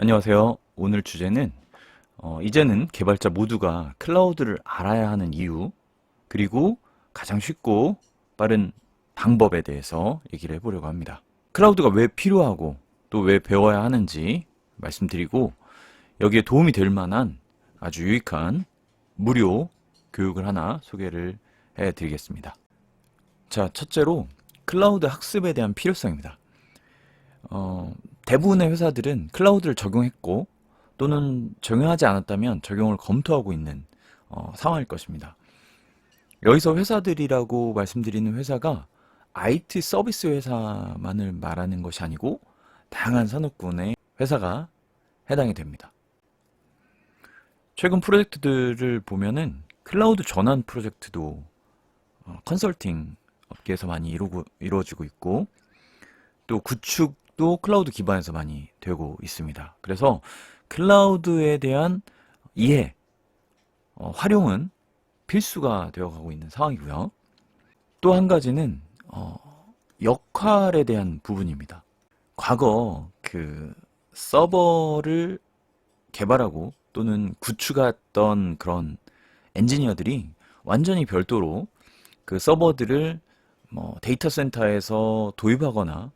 안녕하세요. 오늘 주제는 어, 이제는 개발자 모두가 클라우드를 알아야 하는 이유 그리고 가장 쉽고 빠른 방법에 대해서 얘기를 해보려고 합니다. 클라우드가 왜 필요하고 또 왜 배워야 하는지 말씀드리고 여기에 도움이 될 만한 아주 유익한 무료 교육을 하나 소개를 해드리겠습니다. 자, 첫째로 클라우드 학습에 대한 필요성입니다. 어, 대부분의 회사들은 클라우드를 적용했고 또는 적용하지 않았다면 적용을 검토하고 있는 어, 상황일 것입니다. 여기서 회사들이라고 말씀드리는 회사가 IT 서비스 회사만을 말하는 것이 아니고 다양한 산업군의 회사가 해당이 됩니다. 최근 프로젝트들을 보면은 클라우드 전환 프로젝트도 어, 컨설팅 업계에서 많이 이루어지고 있고 또 구축 도 클라우드 기반에서 많이 되고 있습니다. 그래서 클라우드에 대한 이해, 어, 활용은 필수가 되어가고 있는 상황이고요. 또 한 가지는 어, 역할에 대한 부분입니다. 과거 그 서버를 개발하고 또는 구축했던 그런 엔지니어들이 완전히 별도로 그 서버들을 뭐 데이터 센터에서 도입하거나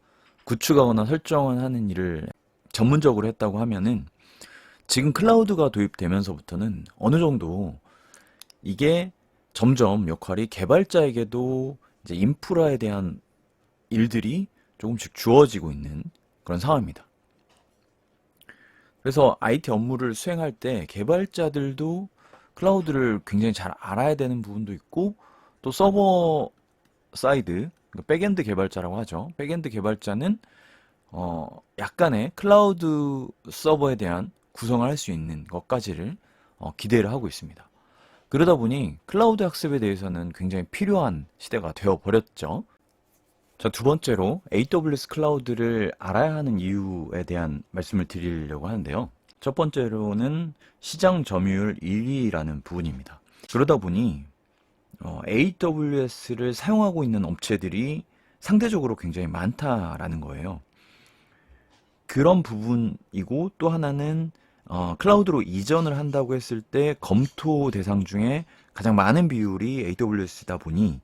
구축하거나 설정하는 일을 전문적으로 했다고 하면은 지금 클라우드가 도입되면서부터는 어느 정도 이게 점점 역할이 개발자에게도 이제 인프라에 대한 일들이 조금씩 주어지고 있는 그런 상황입니다. 그래서 IT 업무를 수행할 때 개발자들도 클라우드를 굉장히 잘 알아야 되는 부분도 있고 또 서버 사이드, 백엔드 개발자라고 하죠. 백엔드 개발자는 어 약간의 클라우드 서버에 대한 구성을 할 수 있는 것까지를 어, 기대를 하고 있습니다. 그러다 보니 클라우드 학습에 대해서는 굉장히 필요한 시대가 되어 버렸죠. 자, 두 번째로 AWS 클라우드를 알아야 하는 이유에 대한 말씀을 드리려고 하는데요. 첫 번째로는 시장 점유율 1위라는 부분입니다. 그러다 보니 어, AWS를 사용하고 있는 업체들이 상대적으로 굉장히 많다라는 거예요. 그런 부분이고 또 하나는 어, 클라우드로 이전을 한다고 했을 때 검토 대상 중에 가장 많은 비율이 AWS다 보니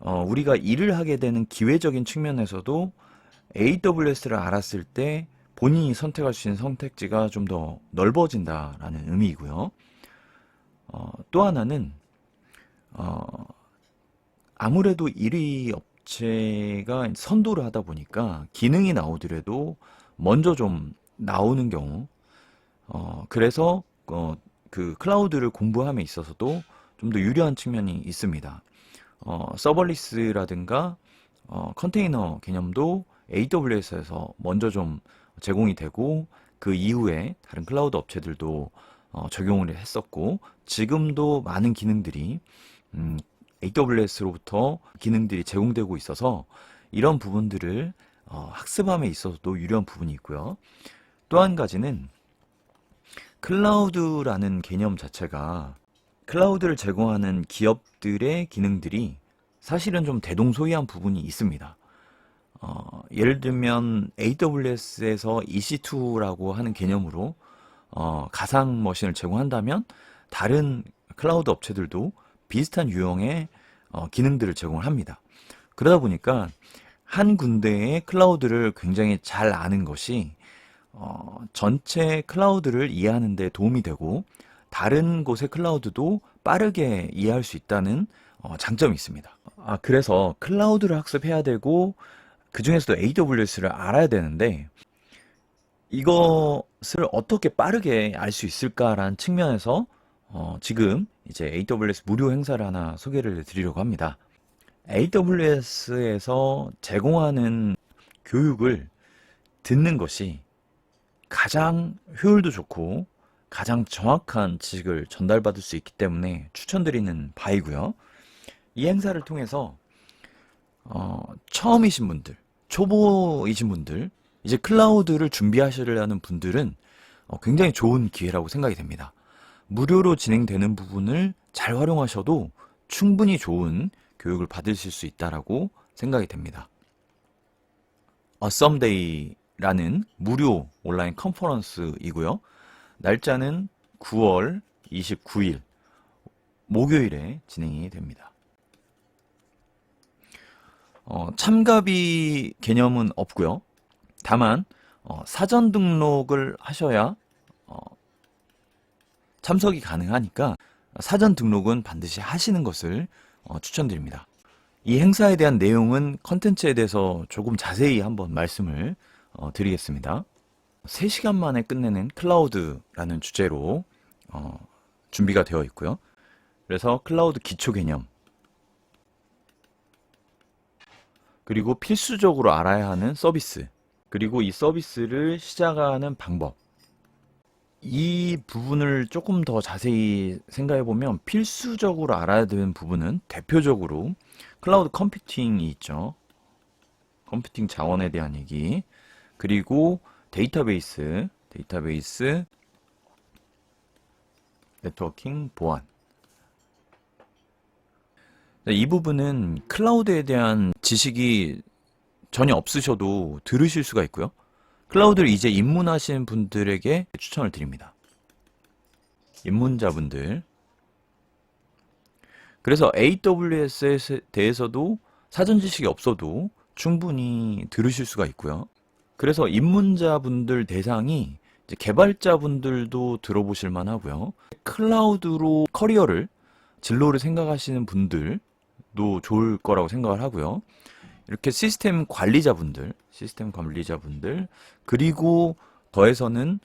어, 우리가 일을 하게 되는 기회적인 측면에서도 AWS를 알았을 때 본인이 선택할 수 있는 선택지가 좀 더 넓어진다라는 의미이고요. 어, 또 하나는 어, 아무래도 1위 업체가 선도를 하다 보니까 기능이 나오더라도 먼저 좀 나오는 경우, 어, 그래서 어, 그 클라우드를 공부함에 있어서도 좀 더 유리한 측면이 있습니다. 어, 서버리스라든가 어, 컨테이너 개념도 AWS에서 먼저 좀 제공이 되고 그 이후에 다른 클라우드 업체들도 어, 적용을 했었고 지금도 많은 기능들이 음, AWS로부터 기능들이 제공되고 있어서 이런 부분들을 어, 학습함에 있어서도 유리한 부분이 있고요. 또 한 가지는 클라우드라는 개념 자체가 클라우드를 제공하는 기업들의 기능들이 사실은 좀 대동소이한 부분이 있습니다. 어, 예를 들면 AWS에서 EC2라고 하는 개념으로 어, 가상 머신을 제공한다면 다른 클라우드 업체들도 비슷한 유형의 어, 기능들을 제공을 합니다. 그러다 보니까 한 군데의 클라우드를 굉장히 잘 아는 것이 어, 전체 클라우드를 이해하는 데 도움이 되고 다른 곳의 클라우드도 빠르게 이해할 수 있다는 어, 장점이 있습니다. 아, 그래서 클라우드를 학습해야 되고 그 중에서도 AWS를 알아야 되는데 이것을 어떻게 빠르게 알 수 있을까라는 측면에서 어, 지금 이제 AWS 무료 행사를 하나 소개를 드리려고 합니다. AWS에서 제공하는 교육을 듣는 것이 가장 효율도 좋고 가장 정확한 지식을 전달받을 수 있기 때문에 추천드리는 바이고요. 이 행사를 통해서 어, 처음이신 분들, 초보이신 분들, 이제 클라우드를 준비하시려는 분들은 어, 굉장히 좋은 기회라고 생각이 됩니다. 무료로 진행되는 부분을 잘 활용하셔도 충분히 좋은 교육을 받으실 수 있다라고 생각이 됩니다. 어썸데이 라는 무료 온라인 컨퍼런스이고요. 날짜는 9월 29일 목요일에 진행이 됩니다. 어, 참가비 개념은 없고요. 다만 어, 사전 등록을 하셔야 어, 참석이 가능하니까 사전 등록은 반드시 하시는 것을 어, 추천드립니다. 이 행사에 대한 내용은 컨텐츠에 대해서 조금 자세히 한번 말씀을 어, 드리겠습니다. 3시간 만에 끝내는 클라우드라는 주제로 어, 준비가 되어 있고요. 그래서 클라우드 기초 개념 그리고 필수적으로 알아야 하는 서비스 그리고 이 서비스를 시작하는 방법 이 부분을 조금 더 자세히 생각해 보면 필수적으로 알아야 되는 부분은 대표적으로 클라우드 컴퓨팅이 있죠. 컴퓨팅 자원에 대한 얘기. 그리고 데이터베이스, 데이터베이스, 네트워킹 보안. 이 부분은 클라우드에 대한 지식이 전혀 없으셔도 들으실 수가 있고요. 클라우드를 이제 입문하신 분들에게 추천을 드립니다. 입문자분들. 그래서 AWS에 대해서도 사전 지식이 없어도 충분히 들으실 수가 있고요. 그래서 입문자분들 대상이 개발자분들도 들어보실 만하고요. 클라우드로 커리어를 진로를 생각하시는 분들도 좋을 거라고 생각을 하고요. 이렇게 시스템 관리자분들, 시스템 관리자분들, 그리고 더해서는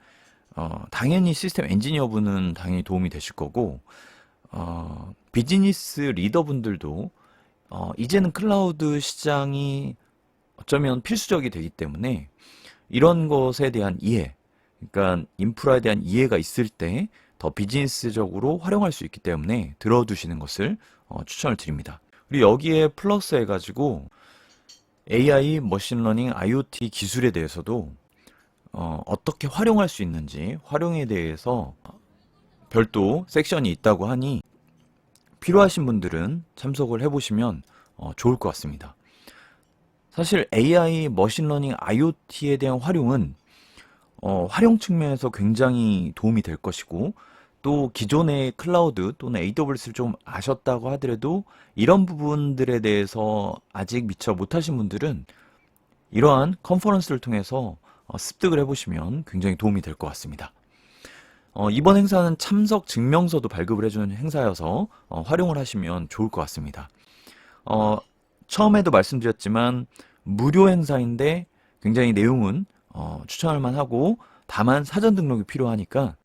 어, 당연히 시스템 엔지니어분은 당연히 도움이 되실 거고 어, 비즈니스 리더분들도 어, 이제는 클라우드 시장이 어쩌면 필수적이 되기 때문에 이런 것에 대한 이해, 그러니까 인프라에 대한 이해가 있을 때 더 비즈니스적으로 활용할 수 있기 때문에 들어두시는 것을 어, 추천을 드립니다. 그리고 여기에 플러스 해가지고 AI, 머신러닝, IoT 기술에 대해서도 어, 어떻게 활용할 수 있는지 활용에 대해서 별도 섹션이 있다고 하니 필요하신 분들은 참석을 해보시면 어, 좋을 것 같습니다. 사실 AI, 머신러닝, IoT에 대한 활용은 어, 활용 측면에서 굉장히 도움이 될 것이고 또 기존의 클라우드 또는 AWS를 좀 아셨다고 하더라도 이런 부분들에 대해서 아직 미처 못하신 분들은 이러한 컨퍼런스를 통해서 어, 습득을 해보시면 굉장히 도움이 될 것 같습니다. 어, 이번 행사는 참석 증명서도 발급을 해주는 행사여서 어, 활용을 하시면 좋을 것 같습니다. 어, 처음에도 말씀드렸지만 무료 행사인데 굉장히 내용은 어, 추천할 만하고 다만 사전 등록이 필요하니까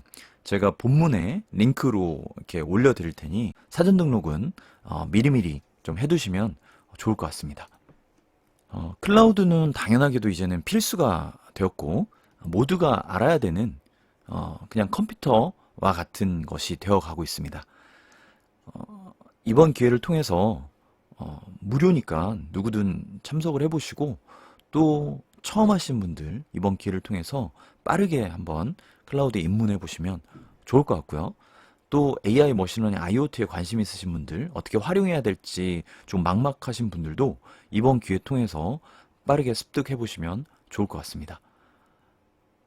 제가 본문에 링크로 이렇게 올려드릴 테니 사전 등록은 어, 미리미리 좀 해두시면 좋을 것 같습니다. 어, 클라우드는 당연하게도 이제는 필수가 되었고 모두가 알아야 되는 어, 그냥 컴퓨터와 같은 것이 되어가고 있습니다. 어, 이번 기회를 통해서 어, 무료니까 누구든 참석을 해보시고 또 처음 하신 분들 이번 기회를 통해서 빠르게 한번 클라우드에 입문해 보시면 좋을 것 같고요. 또 AI 머신러닝 IoT에 관심 있으신 분들 어떻게 활용해야 될지 좀 막막하신 분들도 이번 기회 통해서 빠르게 습득해 보시면 좋을 것 같습니다.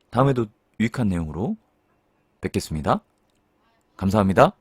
다음에도 유익한 내용으로 뵙겠습니다. 감사합니다.